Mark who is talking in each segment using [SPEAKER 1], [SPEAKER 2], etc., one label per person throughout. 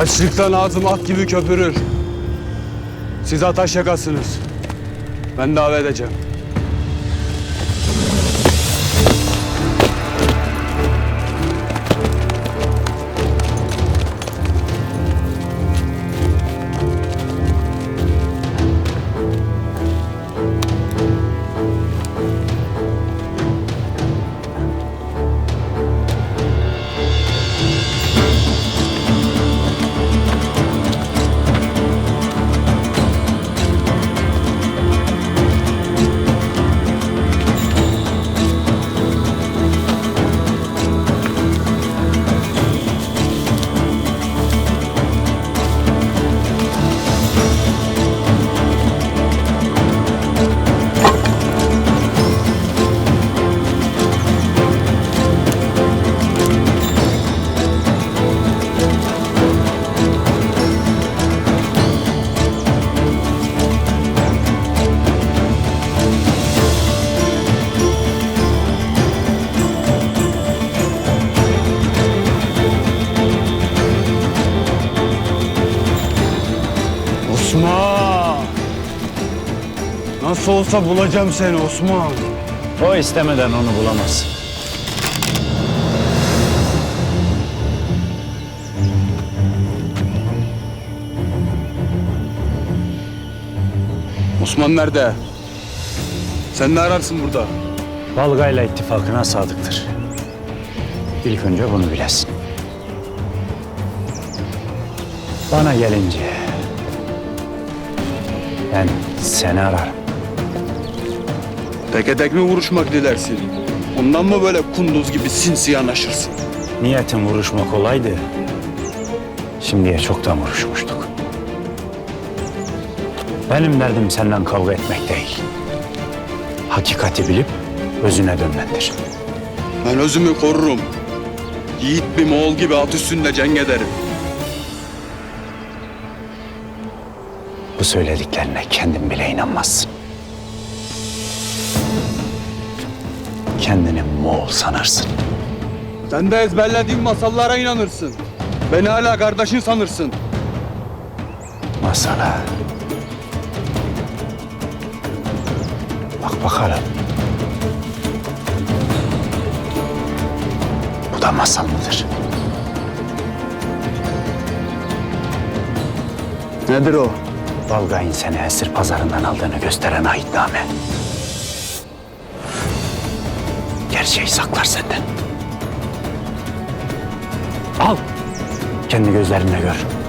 [SPEAKER 1] Açlıktan ağzım at gibi köpürür. Siz ataş yakasınız. Ben davet edeceğim. Nasıl olsa bulacağım seni Osman.
[SPEAKER 2] O istemeden onu bulamaz.
[SPEAKER 1] Osman nerede? Sen ne ararsın burada?
[SPEAKER 2] Balgayla ittifakına sadıktır. İlk önce bunu bilesin. Bana gelince ben seni ararım.
[SPEAKER 1] Teke tek mi vuruşmak dilersin? Ondan mı böyle kunduz gibi sinsi yanaşırsın?
[SPEAKER 2] Niyetin vuruşmak olaydı. Şimdiye çoktan vuruşmuştuk. Benim derdim seninle kavga etmek değil. Hakikati bilip özüne dönmendir.
[SPEAKER 1] Ben özümü korurum. Yiğit bir Moğol gibi at üstünde cenk ederim.
[SPEAKER 2] Bu söylediklerine kendin bile inanmazsın. Kendini Moğol sanırsın.
[SPEAKER 1] Sen de ezberlediğin masallara inanırsın. Beni hala kardeşin sanırsın.
[SPEAKER 2] Masala. Bak bakalım. Bu da masal mıdır?
[SPEAKER 1] Nedir o?
[SPEAKER 2] Balgay'ın seni esir pazarından aldığını gösteren ahitname. Gerçeği saklar senden. Al. Kendi gözlerinle gör.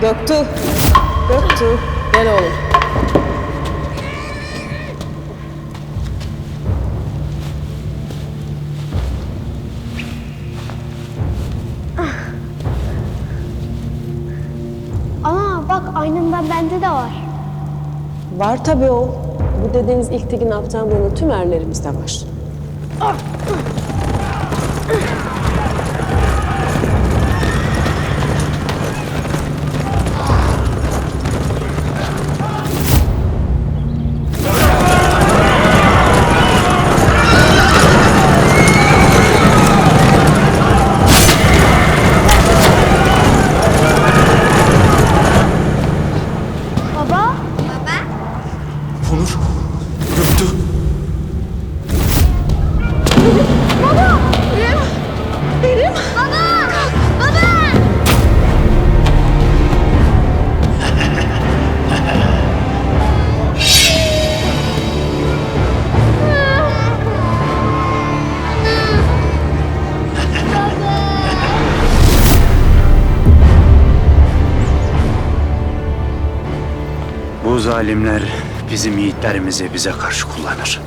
[SPEAKER 3] Göktuğ. Göktuğ. Gel oğlum.
[SPEAKER 4] Ana bak aynından bende de var.
[SPEAKER 3] Var tabii oğul. Bu dediğiniz ilk tigin aptallığının tüm erlerimizde var.
[SPEAKER 4] Baba,
[SPEAKER 2] zalimler bizim yiğitlerimizi bize karşı kullanır.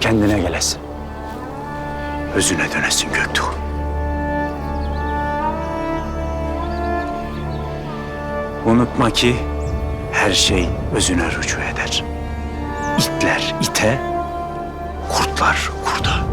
[SPEAKER 2] Kendine gelesin. Özüne dönesin Göktuğ. Unutma ki her şey özüne rücu eder. İtler ite, kurtlar kurda.